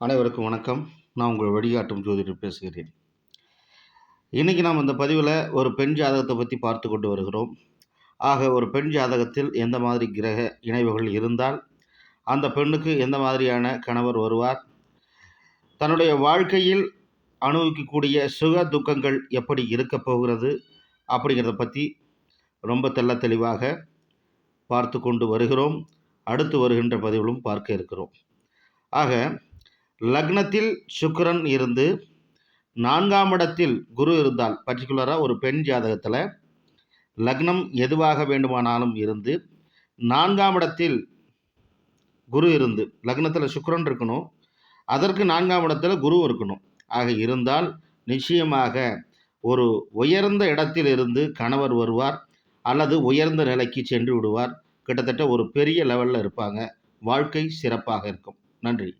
அனைவருக்கும் வணக்கம். நான் உங்கள் வழிகாட்டும் ஜோதிடர் பேசுகிறேன். இன்றைக்கி நாம் இந்த பதிவில் ஒரு பெண் ஜாதகத்தை பற்றி பார்த்து கொண்டு வருகிறோம். ஆக ஒரு பெண் ஜாதகத்தில் எந்த மாதிரி கிரக இணைவுகள் இருந்தால் அந்த பெண்ணுக்கு எந்த மாதிரியான கணவர் வருவார் தன்னுடைய வாழ்க்கையில் அனுபவிக்கக்கூடிய சுக துக்கங்கள் எப்படி இருக்க போகிறது அப்படிங்கிறத பற்றி ரொம்ப தெள்ள தெளிவாக பார்த்து கொண்டு வருகிறோம். அடுத்து வருகின்ற பதிவிலும் பார்க்க இருக்கிறோம். ஆக லக்னத்தில் சுக்கரன் இருந்து நான்காம் இடத்தில் குரு இருந்தால் பர்டிகுலராக ஒரு பெண் ஜாதகத்தில் லக்னம் எதுவாக வேண்டுமானாலும் இருந்து நான்காம் இடத்தில் குரு இருந்து லக்னத்தில் சுக்கரன் இருக்கணும். அதற்கு நான்காம் இடத்துல குரு இருக்கணும். ஆக இருந்தால் நிச்சயமாக ஒரு உயர்ந்த இடத்தில் இருந்து கணவர் வருவார் அல்லது உயர்ந்த நிலைக்கு சென்று விடுவார். கிட்டத்தட்ட ஒரு பெரிய லெவலில் இருப்பாங்க. வாழ்க்கை சிறப்பாக இருக்கும். நன்றி.